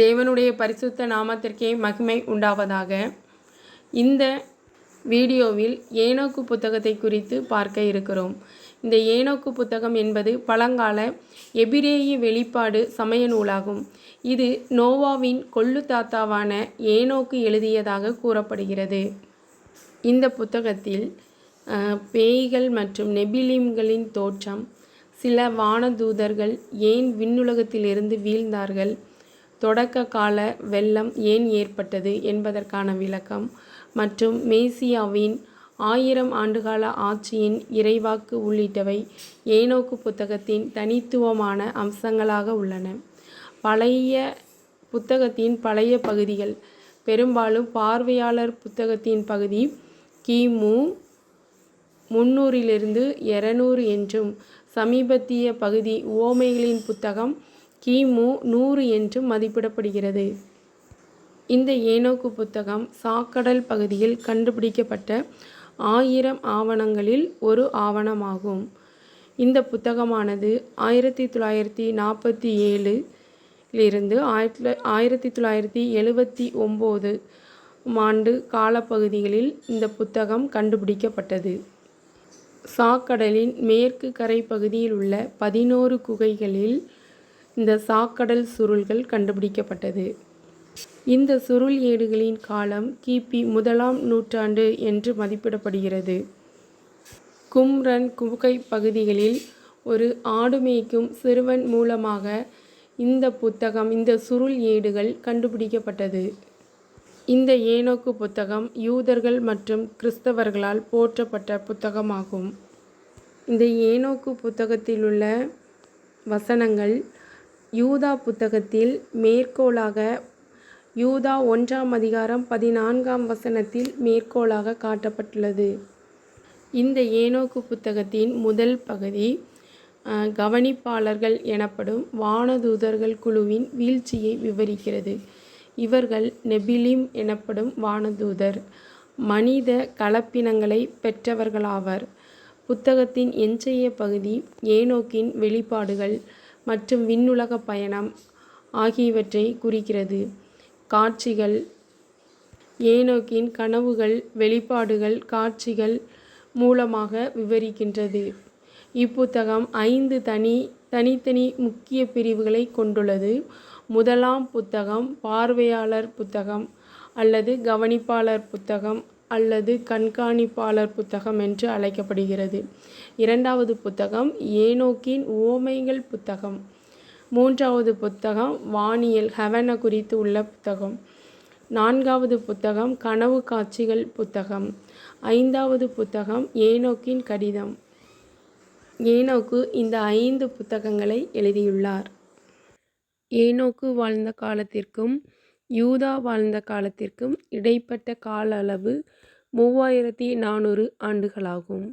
தேவனுடைய பரிசுத்த நாமத்திற்கே மகிமை உண்டாவதாக. இந்த வீடியோவில் ஏனோக்கு புத்தகத்தை குறித்து பார்க்க இருக்கிறோம். இந்த ஏனோக்கு புத்தகம் என்பது பழங்கால எபிரேய வெளிப்பாடு சமய நூலாகும். இது நோவாவின் கொள்ளு தாத்தாவான ஏனோக்கு எழுதியதாக கூறப்படுகிறது. இந்த புத்தகத்தில் பேய்கள் மற்றும் நெபிலிம்களின் தோற்றம் சில வானதூதர்கள் ஏன் விண்ணுலகத்திலிருந்து வீழ்ந்தார்கள் தொடக்க கால வெள்ளம் ஏன் ஏற்பட்டது என்பதற்கான விளக்கம். மற்றும் மேசியாவின் ஆயிரம் ஆண்டுகால ஆட்சியின் இறைவாக்கு உள்ளிட்டவை ஏனோக்கு புத்தகத்தின் தனித்துவமான அம்சங்களாக உள்ளன. பழைய புத்தகத்தின் பழைய பகுதிகள் பெரும்பாலும் பார்வையாளர் புத்தகத்தின் பகுதி கிமு முன்னூறிலிருந்து இரநூறு என்றும் சமீபத்திய பகுதி உவமைகளின் புத்தகம் கிமு நூறு என்றும் மதிப்பிடப்படுகிறது. இந்த ஏனோக்கு புத்தகம் சாக்கடல் பகுதியில் கண்டுபிடிக்கப்பட்ட ஆயிரம் ஆவணங்களில் ஒரு ஆவணமாகும். இந்த புத்தகமானது ஆயிரத்தி தொள்ளாயிரத்தி நாற்பத்தி ஏழுலிருந்து ஆயிரத்தி ஆயிரத்தி தொள்ளாயிரத்தி எழுபத்தி ஒம்பது ஆண்டு காலப்பகுதிகளில் இந்த புத்தகம் கண்டுபிடிக்கப்பட்டது. சாக்கடலின் மேற்கு கரை பகுதியில் உள்ள பதினோரு குகைகளில் இந்த சாக்கடல் சுருள்கள் கண்டுபிடிக்கப்பட்டது. இந்த சுருள் ஏடுகளின் காலம் கிபி முதலாம் நூற்றாண்டு என்று மதிப்பிடப்படுகிறது. கும்ரன் குகை பகுதிகளில் ஒரு ஆடு மேய்க்கும் சிறுவன் மூலமாக இந்த புத்தகம் இந்த சுருள் ஏடுகள் கண்டுபிடிக்கப்பட்டது. இந்த ஏனோக்கு புத்தகம் யூதர்கள் மற்றும் கிறிஸ்தவர்களால் போற்றப்பட்ட புத்தகமாகும். இந்த ஏனோக்கு புத்தகத்தில் உள்ள வசனங்கள் யூதா புத்தகத்தில் மேற்கோளாக யூதா ஒன்றாம் அதிகாரம் பதினான்காம் வசனத்தில் மேற்கோளாக காட்டப்பட்டுள்ளது. இந்த ஏனோக்கு புத்தகத்தின் முதல் பகுதி கவனிப்பாளர்கள் எனப்படும் வானதூதர்கள் குழுவின் வீழ்ச்சியை விவரிக்கிறது. இவர்கள் நெபிலிம் எனப்படும் வானதூதர். மனித கலப்பினங்களை பெற்றவர்களாவர். புத்தகத்தின் எஞ்சைய பகுதி ஏனோக்கின் வெளிப்பாடுகள். மற்றும் விண்ணுலக பயணம் ஆகியவற்றை குறிக்கிறது. காட்சிகள். ஏனோக்கின் கனவுகள் வெளிப்பாடுகள் காட்சிகள் மூலமாக விவரிக்கின்றது. இப்புத்தகம் ஐந்து தனி தனித்தனி முக்கிய பிரிவுகளை கொண்டுள்ளது. முதலாம் புத்தகம் பார்வையாளர் புத்தகம் அல்லது கவனிப்பாளர் புத்தகம். அல்லது கண்காணிப்பாளர் புத்தகம் என்று அழைக்கப்படுகிறது. இரண்டாவது புத்தகம் ஏனோக்கின் ஓமைகள் புத்தகம். மூன்றாவது புத்தகம் வானியல் ஹெவன குறித்து உள்ள புத்தகம். நான்காவது புத்தகம் கனவு காட்சிகள் புத்தகம். ஐந்தாவது புத்தகம் ஏனோக்கின் கடிதம். ஏனோக்கு இந்த ஐந்து புத்தகங்களை எழுதியுள்ளார். ஏனோக்கு வாழ்ந்த காலத்திற்கும் யூதா வாழ்ந்த காலத்திற்கும் இடைப்பட்ட கால அளவு மூவாயிரத்தி நானூறு ஆண்டுகளாகும்.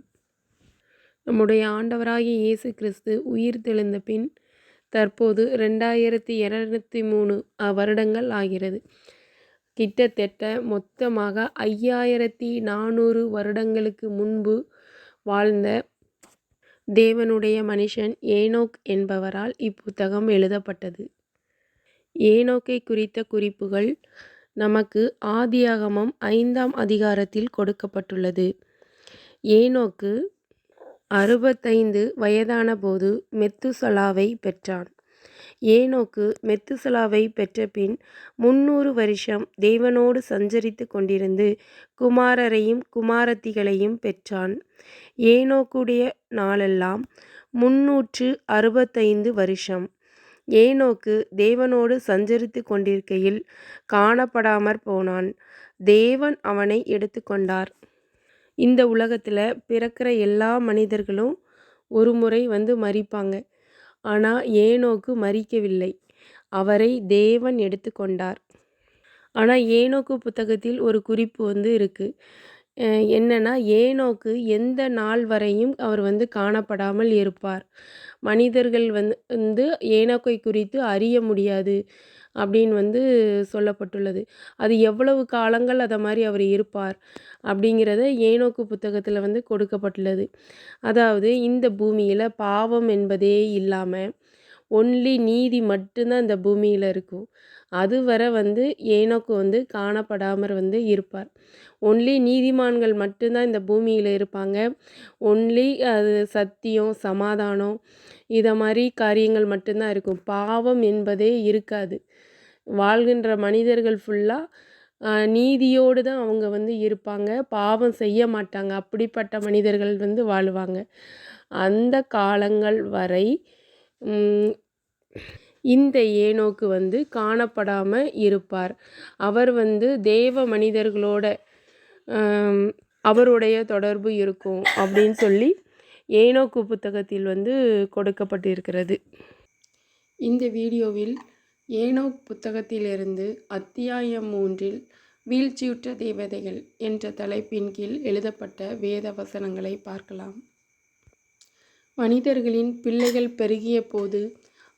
நம்முடைய ஆண்டவராகிய இயேசு கிறிஸ்து உயிர் தெழுந்த பின் தற்போது ரெண்டாயிரத்தி இரநூத்தி மூணு வருடங்கள் ஆகிறது. கிட்டத்தட்ட மொத்தமாக ஐயாயிரத்தி நானூறு வருடங்களுக்கு முன்பு வாழ்ந்த தேவனுடைய மனுஷன் ஏனோக் என்பவரால் இப்புத்தகம் எழுதப்பட்டது. ஏனோக்கை குறித்த குறிப்புகள் நமக்கு ஆதியாகமம் ஐந்தாம் அதிகாரத்தில் கொடுக்கப்பட்டுள்ளது. ஏனோக்கு அறுபத்தைந்து வயதான போது மெத்துசலாவை பெற்றான். ஏனோக்கு மெத்துசலாவை பெற்ற பின் முன்னூறு வருஷம் தேவனோடு சஞ்சரித்து கொண்டிருந்து குமாரரையும் குமாரத்திகளையும் பெற்றான். ஏனோக்குடைய நாளெல்லாம் முன்னூற்று அறுபத்தைந்து வருஷம். ஏனோக்கு தேவனோடு சஞ்சரித்து கொண்டிருக்கையில் காணப்படாமற் போனான். தேவன் அவனை எடுத்துக்கொண்டார் இந்த உலகத்தில் பிறக்கிற எல்லா மனிதர்களும் ஒரு முறை வந்து மறிப்பாங்க ஆனால் ஏனோக்கு மறிக்கவில்லை அவரை தேவன் எடுத்துக்கொண்டார் ஆனால் ஏனோக்கு புத்தகத்தில் ஒரு குறிப்பு வந்து இருக்குது என்னன்னா ஏனோக்கு எந்த நாள் வரையும் அவர் வந்து காணப்படாமல் இருப்பார். மனிதர்கள் வந்து வந்து ஏனோக்கை குறித்து அறிய முடியாது அப்படின்னு வந்து சொல்லப்பட்டுள்ளது. அது எவ்வளவு காலங்கள் அதை மாதிரி அவர் இருப்பார் அப்படிங்கிறத ஏனோக்கு புத்தகத்தில் வந்து கொடுக்கப்பட்டுள்ளது. அதாவது இந்த பூமியில் பாவம் என்பதே இல்லாமல் ஒன்லி நீதி மட்டும்தான் இந்த பூமியில் இருக்கும். அதுவரை வந்து ஏனோக்கு வந்து காணப்படாமற் வந்து இருப்பார். ஒன்லி நீதிமான்கள் மட்டும்தான் இந்த பூமியில் இருப்பாங்க. ஒன்லி அது சத்தியம் சமாதானம் இதை மாதிரி காரியங்கள் மட்டும்தான் இருக்கும். பாவம் என்பதே இருக்காது. வாழ்கின்ற மனிதர்கள் ஃபுல்லாக நீதியோடு தான் அவங்க வந்து இருப்பாங்க. பாவம் செய்ய மாட்டாங்க. அப்படிப்பட்ட மனிதர்கள் வந்து வாழுவாங்க. அந்த காலங்கள் வரை இந்த ஏனோக்கு வந்து காணப்படாமல் இருப்பார். அவர் வந்து தேவ மனிதர்களோட அவருடைய தொடர்பு இருக்கும் அப்படின்னு சொல்லி ஏனோக்கு புத்தகத்தில் வந்து கொடுக்கப்பட்டிருக்கிறது. இந்த வீடியோவில் ஏனோக் புத்தகத்திலிருந்து அத்தியாயம் மூன்றில் வீழ்ச்சியுற்ற தேவதைகள் என்ற தலைப்பின் கீழ் எழுதப்பட்ட வேத வசனங்களை பார்க்கலாம். மனிதர்களின் பிள்ளைகள் பெருகிய போது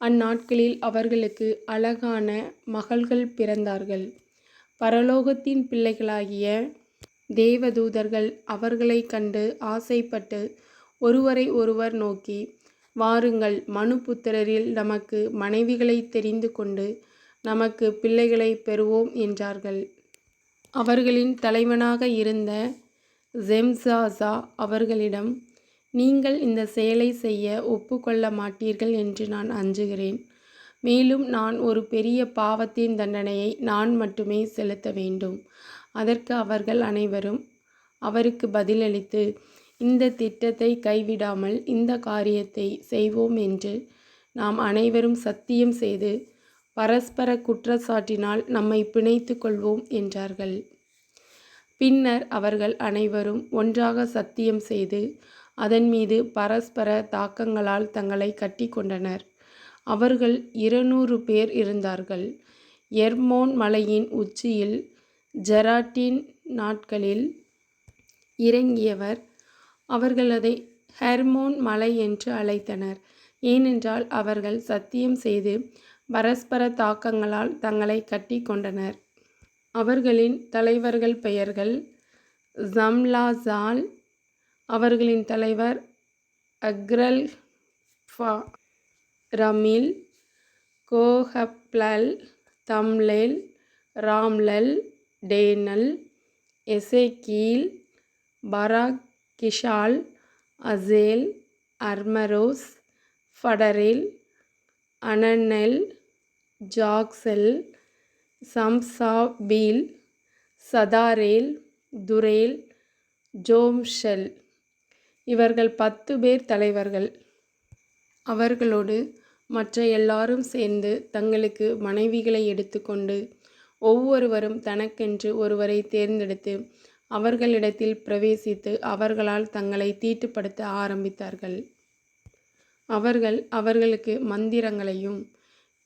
அந்நாட்களில் அவர்களுக்கு அழகான மகள்கள் பிறந்தார்கள். பரலோகத்தின் பிள்ளைகளாகிய தேவதூதர்கள் அவர்களை கண்டு ஆசைப்பட்டு ஒருவரை ஒருவர் நோக்கி வாருங்கள் மனுபுத்திரரில் நமக்கு மனைவிகளை தெரிந்து கொண்டு நமக்கு பிள்ளைகளை பெறுவோம் என்றார்கள். அவர்களின் தலைவனாக இருந்த ஜெம்சாசா அவர்களிடம் நீங்கள் இந்த செயலை செய்ய ஒப்புக்கொள்ள மாட்டீர்கள் என்று நான் அஞ்சுகிறேன். மேலும் நான் ஒரு பெரிய பாவத்தின் தண்டனையை நான் மட்டுமே செலுத்த வேண்டும். அதற்கு அவர்கள் அனைவரும் அவருக்கு பதிலளித்து இந்த திட்டத்தை கைவிடாமல் இந்த காரியத்தை செய்வோம் என்று நாம் அனைவரும் சத்தியம் செய்து பரஸ்பர குற்றச்சாட்டினால் நம்மை பிணைத்து கொள்வோம் என்றார்கள். பின்னர் அவர்கள் அனைவரும் ஒன்றாக சத்தியம் செய்து அதன் மீது பரஸ்பர தாக்கங்களால் தங்களை கட்டி கொண்டனர் அவர்கள் இருநூறு பேர் இருந்தார்கள். எர்மோன் மலையின் உச்சியில் ஜெராட்டின் நாட்களில் இறங்கியவர். அவர்கள் அதை ஹெர்மோன் மலை என்று அழைத்தனர். ஏனென்றால் அவர்கள் சத்தியம் செய்து பரஸ்பர தாக்கங்களால் தங்களை கட்டி கொண்டனர் அவர்களின் தலைவர்கள் பெயர்கள் ஜம்லாசால் அவர்களின் தலைவர் அக்ரல் ஃபா ரமில் கோஹப்லல் தம்லெல் ராம்லல் டேனல் எசேகீல் பராக் கிஷால் அசேல் அர்மரோஸ் ஃபடரேல் அனனெல் ஜாக்செல் சம்சாபீல் சதாரேல் துரேல் ஜோம்ஷெல். இவர்கள் பத்து பேர் தலைவர்கள். அவர்களோடு மற்ற எல்லாரும் சேர்ந்து தங்களுக்கு மனைவிகளை எடுத்துக்கொண்டு ஒவ்வொருவரும் தனக்கென்று ஒருவரை தேர்ந்தெடுத்து அவர்களிடத்தில் பிரவேசித்து அவர்களால் தங்களை தீட்டுப்படுத்த ஆரம்பித்தார்கள். அவர்கள் அவர்களுக்கு மந்திரங்களையும்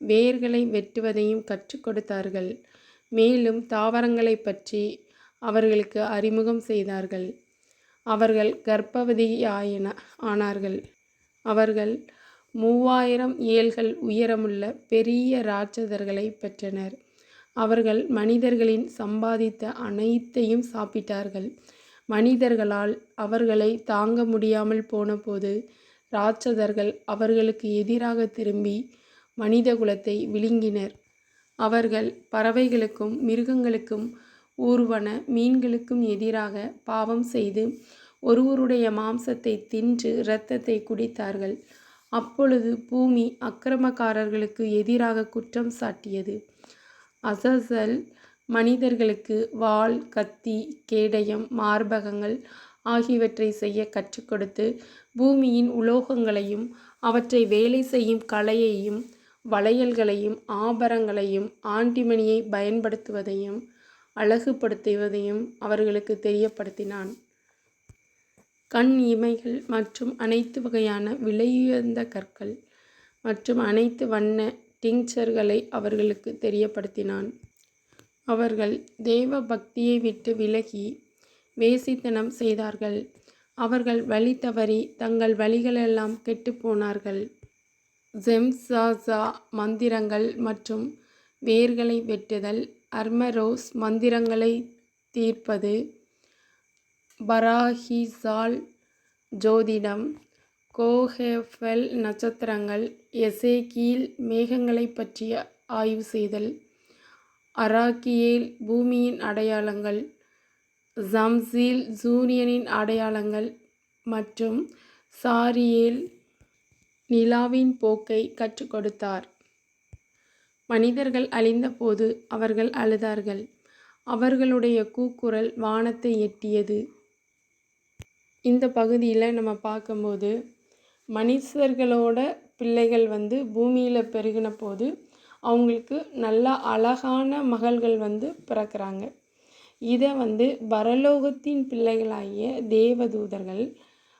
வேர்களை வெட்டுவதையும் கற்றுக் கொடுத்தார்கள். மேலும் தாவரங்களை பற்றி அவர்களுக்கு அறிமுகம் செய்தார்கள். அவர்கள் கர்ப்பவதியாயின ஆனார்கள். அவர்கள் மூவாயிரம் ஏழ்கள் உயரமுள்ள பெரிய ராட்சதர்களை பெற்றனர். அவர்கள் மனிதர்களின் சம்பாதித்த அனைத்தையும் சாப்பிட்டார்கள். மனிதர்களால் அவர்களை தாங்க முடியாமல் போனபோது ராட்சதர்கள் அவர்களுக்கு எதிராக திரும்பி மனித குலத்தை விழுங்கினர். அவர்கள் பறவைகளுக்கும் மிருகங்களுக்கும் ஊர்வன மீன்களுக்கும் எதிராக பாவம் செய்து ஒருவருடைய மாம்சத்தை தின்று இரத்தத்தை குடித்தார்கள். அப்பொழுது பூமி அக்கிரமக்காரர்களுக்கு எதிராக குற்றம் சாட்டியது. அசசல் மனிதர்களுக்கு வாள் கத்தி கேடயம் மார்பகங்கள் ஆகியவற்றை செய்ய கற்றுக் கொடுத்து பூமியின் உலோகங்களையும் அவற்றை வேலை செய்யும் கலையையும் வளையல்களையும் ஆபரங்களையும் ஆண்டிமணியை பயன்படுத்துவதையும் அழகுபடுத்துவதையும் அவர்களுக்கு தெரியப்படுத்தினான். கண் இமைகள் மற்றும் அனைத்து வகையான விலையுயர்ந்த கற்கள் மற்றும் அனைத்து வண்ண டிங்சர்களை அவர்களுக்கு தெரியப்படுத்தினான். அவர்கள் தேவ பக்தியை விட்டு விலகி வேசித்தனம் செய்தார்கள். அவர்கள் வழி தவறி தங்கள் வழிகளெல்லாம் கெட்டுப்போனார்கள் ஜெம்சாசா மந்திரங்கள் மற்றும் வேர்களை வெட்டுதல் அர்மரோஸ் மந்திரங்களை தீர்ப்பது பராஹிசால் ஜோதிடம். கோஹெஃபெல் நட்சத்திரங்கள் எசேக்கீல் மேகங்களைப் பற்றி ஆய்வு செய்தல். அராக்கியேல் பூமியின் அடையாளங்கள். ஜம்சீல் சூரியனின் அடையாளங்கள் மற்றும் சாரியேல் நிலாவின் போக்கை கற்றுக் கொடுத்தார். மனிதர்கள் அழிந்தபோது அவர்கள் அழுதார்கள். அவர்களுடைய கூக்குரல் வானத்தை எட்டியது. இந்த பகுதியில் நம்ம பார்க்கும்போது மனுஷர்களோட பிள்ளைகள் வந்து பூமியில் பெருகின போது அவங்களுக்கு நல்ல அழகான மகள்கள் வந்து பிறக்கிறாங்க. இதை வந்து பரலோகத்தின் பிள்ளைகளாகிய தேவதூதர்கள்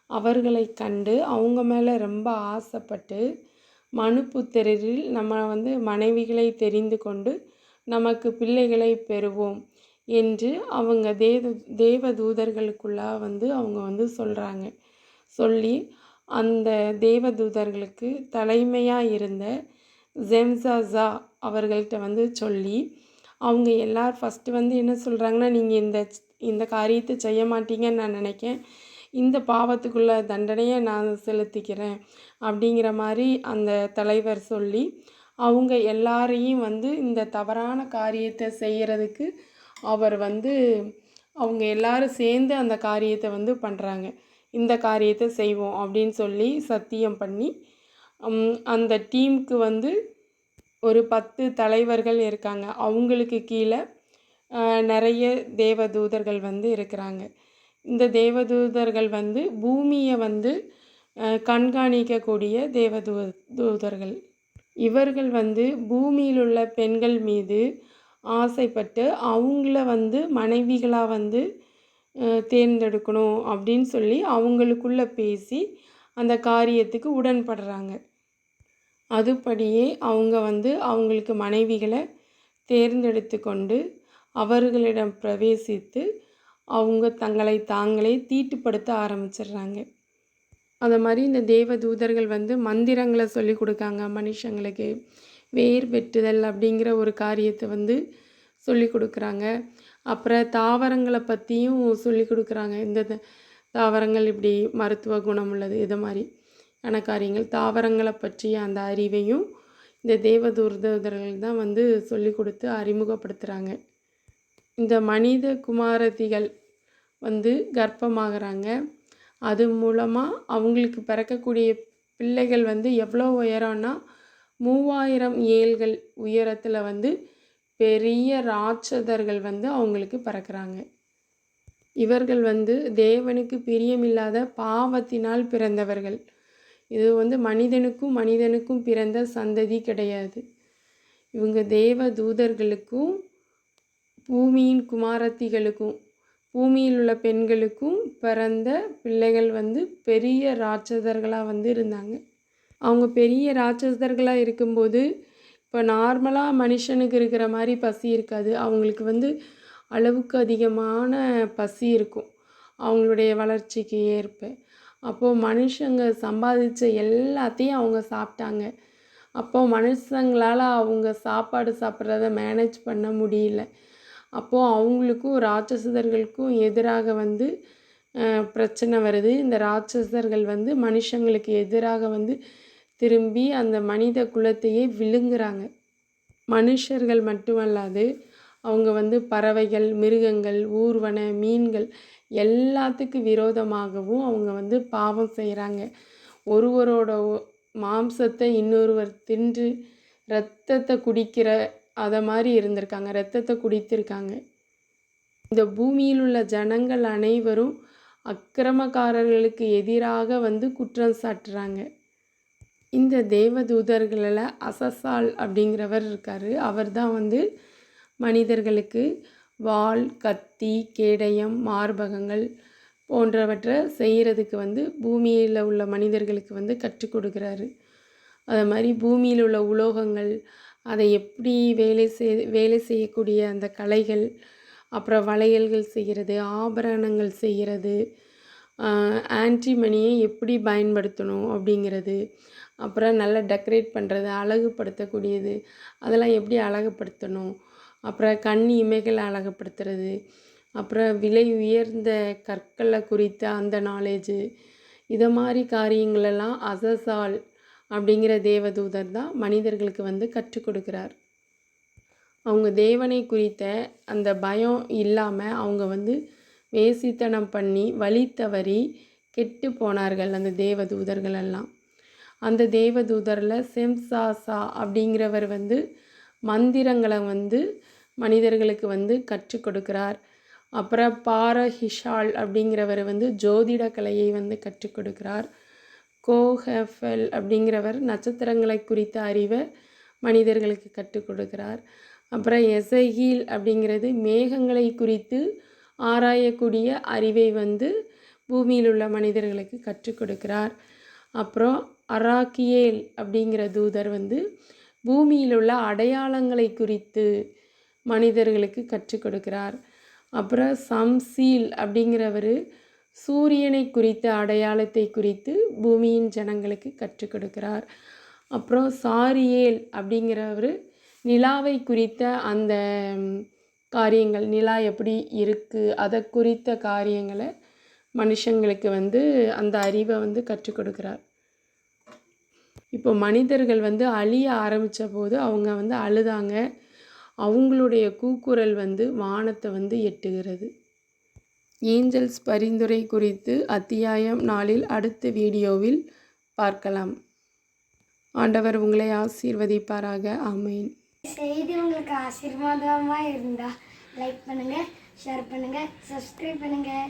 அவர்களை கண்டு அவங்க மேலே ரொம்ப ஆசைப்பட்டு மனுப்புத்திரரில் நம்ம வந்து மனைவிகளை தெரிந்து கொண்டு நமக்கு பிள்ளைகளை பெறுவோம் என்று அவங்க தேவ தேவதூதர்களுக்குள்ளாக வந்து அவங்க வந்து சொல்கிறாங்க சொல்லி அந்த தேவதூதர்களுக்கு தலைமையாக இருந்த ஜெம்சாசா அவர்கள்ட்ட வந்து சொல்லி அவங்க எல்லார் ஃபஸ்ட்டு வந்து என்ன சொல்கிறாங்கன்னா நீங்கள் இந்த இந்த காரியத்தை செய்ய மாட்டீங்கன்னு நான் நினைக்கேன். இந்த பாவத்துக்குள்ள தண்டனையை நான் செலுத்திக்கிறேன் அப்படிங்கிற மாதிரி அந்த தலைவர் சொல்லி அவங்க எல்லாரையும் வந்து இந்த தவறான காரியத்தை செய்கிறதுக்கு அவர் வந்து அவங்க எல்லாரும் சேர்ந்து அந்த காரியத்தை வந்து பண்ணுறாங்க இந்த காரியத்தை செய்வோம் அப்படின்னு சொல்லி சத்தியம் பண்ணி அந்த டீமுக்கு வந்து ஒரு பத்து தலைவர்கள் இருக்காங்க. அவங்களுக்கு கீழே நிறைய தேவதூதர்கள் வந்து இருக்கிறாங்க. இந்த தேவதூதர்கள் வந்து பூமியை வந்து கண்காணிக்கக்கூடிய தேவதூ தூதர்கள் இவர்கள் வந்து பூமியில் உள்ள பெண்கள் மீது ஆசைப்பட்டு அவங்கள வந்து மனைவிகளாக வந்து தேர்ந்தெடுக்கணும் அப்படின்னு சொல்லி அவங்களுக்குள்ளே பேசி அந்த காரியத்துக்கு உடன்படுறாங்க. அதுபடியே அவங்க வந்து அவங்களுக்கு மனைவிகளை தேர்ந்தெடுத்து கொண்டு அவர்களிடம் பிரவேசித்து அவங்க தங்களை தாங்களே தீட்டுப்படுத்த ஆரம்பிச்சிடுறாங்க. அதை மாதிரி இந்த தேவ தூதர்கள் வந்து மந்திரங்களை சொல்லி கொடுக்காங்க மனுஷங்களுக்கு வேர் வெட்டுதல் அப்படிங்கிற ஒரு காரியத்தை வந்து சொல்லி கொடுக்குறாங்க. அப்புறம் தாவரங்களை பற்றியும் சொல்லி கொடுக்குறாங்க. இந்த தாவரங்கள் இப்படி மருத்துவ குணம் உள்ளது இது மாதிரி ஆன காரியங்கள். தாவரங்களை பற்றிய அந்த அறிவையும் இந்த தேவதூர்தர்கள் தான் வந்து சொல்லி கொடுத்து அறிமுகப்படுத்துகிறாங்க இந்த மனித குமாரதிகள் வந்து கர்ப்பமாகறாங்க. அது மூலமாக அவங்களுக்கு பிறக்கக்கூடிய பிள்ளைகள் வந்து எவ்வளோ உயரம்னா மூவாயிரம் ஏழ்கள் உயரத்தில் வந்து பெரிய ராட்சதர்கள் வந்து அவங்களுக்கு பிறக்கிறாங்க. இவர்கள் வந்து தேவனுக்கு பிரியமில்லாத பாவத்தினால் பிறந்தவர்கள். இது வந்து மனிதனுக்கும் மனிதனுக்கும் பிறந்த சந்ததி கிடையாது. இவங்க தேவ தூதர்களுக்கும் பூமியின் குமாரத்திகளுக்கும் பூமியில் உள்ள பெண்களுக்கும் பிறந்த பிள்ளைகள் வந்து பெரிய ராட்சதர்களாக வந்து இருந்தாங்க. அவங்க பெரிய ராட்சதர்களாக இருக்கும்போது இப்போ நார்மலாக மனுஷனுக்கு இருக்கிற மாதிரி பசி இருக்காது. அவங்களுக்கு வந்து அளவுக்கு அதிகமான பசி இருக்கும். அவங்களுடைய வளர்ச்சிக்கு ஏற்ப. அப்போது மனுஷங்க சம்பாதிச்ச எல்லாத்தையும் அவங்க சாப்பிட்டாங்க. அப்போது மனுஷங்களால் அவங்க சாப்பாடு சாப்பிட்றத மேனேஜ் பண்ண முடியல. அப்போது அவங்களுக்கும் ராட்சசர்களுக்கும் எதிராக வந்து பிரச்சனை வருது. இந்த ராட்சசர்கள் வந்து மனுஷங்களுக்கு எதிராக வந்து திரும்பி அந்த மனித குலத்தையே விழுங்குறாங்க. மனுஷர்கள் மட்டுமல்லாது அவங்க வந்து பறவைகள் மிருகங்கள் ஊர்வன மீன்கள் எல்லாத்துக்கு விரோதமாகவும் அவங்க வந்து பாவம் செய்கிறாங்க ஒருவரோட மாம்சத்தை இன்னொருவர் தின்று ரத்தத்தை குடிக்கிற அதை மாதிரி இருந்திருக்காங்க. ரத்தத்தை குடித்திருக்காங்க. இந்த பூமியில் உள்ள ஜனங்கள் அனைவரும் அக்கிரமக்காரர்களுக்கு எதிராக வந்து குற்றம் சாட்டுறாங்க. இந்த தேவதூதர்களில் அசசால் அப்படிங்கிறவர் இருக்கார். அவர் தான் வந்து மனிதர்களுக்கு வாள் கத்தி கேடயம் மார்பகங்கள் போன்றவற்றை செய்கிறதுக்கு வந்து பூமியில் உள்ள மனிதர்களுக்கு வந்து கற்றுக் கொடுக்குறாரு. அது மாதிரி பூமியில் உள்ள உலோகங்கள் அதை எப்படி வேலை செய் வேலை செய்யக்கூடிய அந்த கலைகள் அப்புறம் வளையல்கள் செய்கிறது ஆபரணங்கள் செய்கிறது ஆன்டிமணியை எப்படி பயன்படுத்தணும் அப்படிங்கிறது அப்புறம் நல்லா டெக்கரேட் பண்ணுறது அழகுபடுத்தக்கூடியது அதெல்லாம் எப்படி அழகுபடுத்தணும் அப்புறம் கண் இமைகளை அழகுப்படுத்துறது அப்புறம் விலை உயர்ந்த கற்களை குறித்த அந்த நாலேஜு இதை மாதிரி காரியங்களெல்லாம் அசசால் அப்படிங்கிற தேவதூதர் தான் மனிதர்களுக்கு வந்து கற்றுக் கொடுக்குறார். அவங்க தேவனை குறித்த அந்த பயம் இல்லாமல் அவங்க வந்து வேசித்தனம் பண்ணி வழி தவறி கெட்டு போனார்கள் அந்த தேவதூதர்கள் எல்லாம். அந்த தேவதூதரில் செம்சாசா அப்படிங்கிறவர் வந்து மந்திரங்களை வந்து மனிதர்களுக்கு வந்து கற்றுக் கொடுக்குறார். அப்புறம் பாரஹிஷால் அப்படிங்கிறவர் வந்து ஜோதிட கலையை வந்து கற்றுக் கொடுக்கிறார். கோஹெஃபெல் அப்படிங்கிறவர் நட்சத்திரங்களை குறித்த அறிவை மனிதர்களுக்கு கற்றுக் கொடுக்கிறார். அப்புறம் எசகீல் அப்படிங்கிறது மேகங்களை குறித்து ஆராயக்கூடிய அறிவை வந்து பூமியில் உள்ள மனிதர்களுக்கு கற்றுக் கொடுக்கிறார். அப்புறம் அராக்கியேல் அப்படிங்கிற தூதர் வந்து பூமியில் உள்ள அடையாளங்களை குறித்து மனிதர்களுக்கு கற்றுக் கொடுக்கிறார். அப்புறம் சம்சீல் அப்படிங்கிறவர் சூரியனை குறித்த அடையாளத்தை குறித்து பூமியின் ஜனங்களுக்கு கற்றுக் கொடுக்கிறார். அப்புறம் சாரியேல் அப்படிங்கிறவர் நிலாவை குறித்த அந்த காரியங்கள் நிலா எப்படி இருக்குது அதை குறித்த காரியங்களை மனுஷங்களுக்கு வந்து அந்த அறிவை வந்து கற்றுக் கொடுக்கிறார். இப்போ மனிதர்கள் வந்து அழிய ஆரம்பித்த போது அவங்க வந்து அழுதாங்க. அவங்களுடைய கூக்குரல் வந்து வானத்தை வந்து எட்டுகிறது. ஏஞ்சல்ஸ் பரிந்துரை குறித்து அத்தியாயம் நாளில் அடுத்த வீடியோவில் பார்க்கலாம். ஆண்டவர் உங்களை ஆசீர்வதிப்பாராக. ஆமென். செய்தி உங்களுக்கு ஆசீர்வாதமாக இருந்தால் லைக் பண்ணுங்கள் ஷேர் பண்ணுங்கள் சப்ஸ்கிரைப் பண்ணுங்கள்